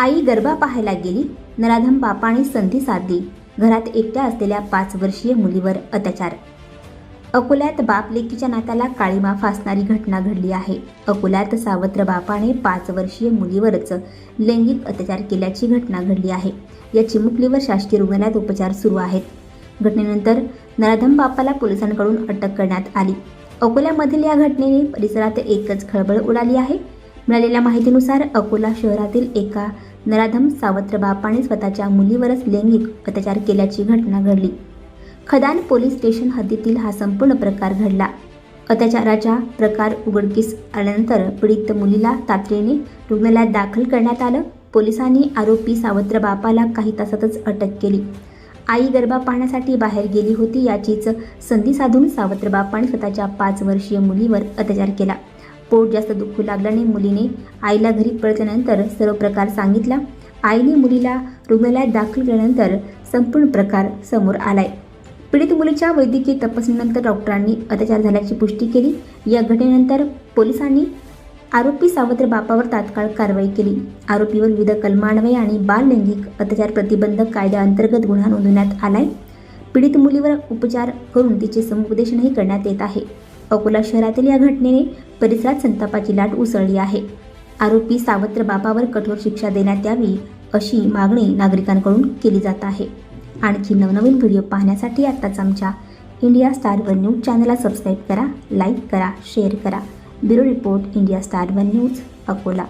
आई गरबा पाहायला गेली नराधम बापाने संधी साधली. घरात एकट्या असलेल्या पाच वर्षीय मुलीवर अत्याचार. अकोल्यात बाप लेकीच्या नात्याला काळीमा फासणारी घटना घडली आहे. अकोल्यात सावत्र बापाने पाच वर्षीय मुलीवरच लैंगिक अत्याचार केल्याची घटना घडली आहे. या चिमुकलीवर शासकीय रुग्णालयात उपचार सुरू आहेत. घटनेनंतर नराधम बापाला पोलिसांकडून अटक करण्यात आली. अकोल्यामधील या घटनेने परिसरात एकच खळबळ उडाली आहे. मिळालेल्या माहितीनुसार अकोला शहरातील एका नराधम सावत्र बापाने स्वतःच्या मुलीवरच लैंगिक अत्याचार केल्याची घटना घडली. खदान पोलीस स्टेशन हद्दीतील हा संपूर्ण प्रकार घडला. अत्याचाराचा प्रकार उघडकीस आल्यानंतर पीडित मुलीला तातडीने रुग्णालयात दाखल करण्यात आलं. पोलिसांनी आरोपी सावत्र बापाला काही तासातच अटक केली. आई गरबा पाहण्यासाठी बाहेर गेली होती याचीच संधी साधून सावत्र बापाने स्वतःच्या पाच वर्षीय मुलीवर अत्याचार केला. पोट जास्त दुखू लागल्याने मुलीने आईला घरी परतल्यानंतर सर्व प्रकार सांगितला. आईने मुलीला रुग्णालयात दाखल केल्यानंतर संपूर्ण प्रकार समोर आलाय. पीडित मुलीच्या वैद्यकीय तपासणीनंतर डॉक्टरांनी अत्याचार झाल्याची पुष्टी केली. या घटनेनंतर पोलिसांनी आरोपी सावत्र बापावर तात्काळ कारवाई केली. आरोपीवर विविध कलमान्वये आणि बाल लैंगिक अत्याचार प्रतिबंधक कायद्याअंतर्गत गुन्हा नोंदवण्यात आलाय. पीडित मुलीवर उपचार करून तिचे समुपदेशनही करण्यात येत आहे. अकोला शहरातील या घटनेने परिसरात संतापाची लाट उसळली आहे. आरोपी सावत्र बापावर कठोर शिक्षा देण्यात यावी अशी मागणी नागरिकांकडून केली जात आहे. आणखी नवनवीन व्हिडिओ पाहण्यासाठी आत्ताच आमच्या इंडिया स्टार वन न्यूज चॅनलला सबस्क्राईब करा लाईक करा शेअर करा. Bureau report India Star One News Akola.